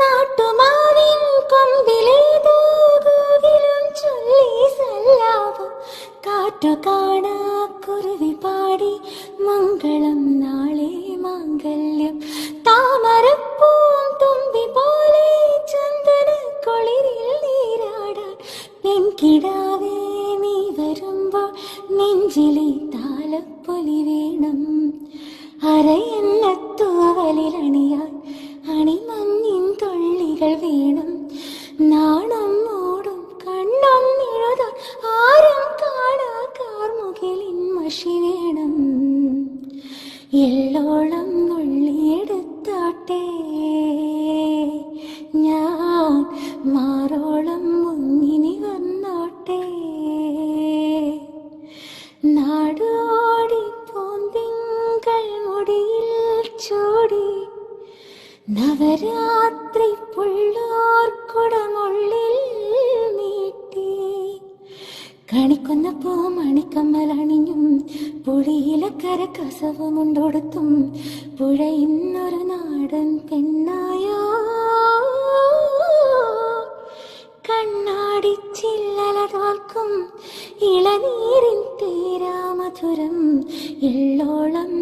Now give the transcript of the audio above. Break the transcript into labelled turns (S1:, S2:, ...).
S1: നാട്ടുമാവിൻ കൊമ്പിലേതോ ചൊല്ലി സല്ലാപം കാറ്റു കാണാ കുരുവി പാടി മംഗളം നാളെ മാംഗല്യം. താമരപ്പൂം തുമ്പി പോലെ ചന്ദന കൊളിരിൽ നീരാടാൻ പെൺകിടാവേ നീ വരുമ്പോൾ നെഞ്ചിലെ താലപ്പൊലി വേണം. അരയെന്ന എള്ളോളം നുള്ളിയെടുത്താട്ടെ ഞാൻ മാറോളം മുങ്ങിനി വന്നോട്ടെ. നാടോടി പോന്തിങ്കൾ മുടിയിൽ ചൂടി നവരാത്രി പുള്ളോർക്കുടമുള്ളിൽ നീട്ടി. കണിക്കുന്ന പോ പുഴയിലക്കര കസവമുണ്ടൊടുത്തും പുഴ ഇന്നൊരു നാടൻ പെണ്ണായോ. കണ്ണാടി തോൽക്കും ഇളനീരിൻ തീരാമധുരം എള്ളോളം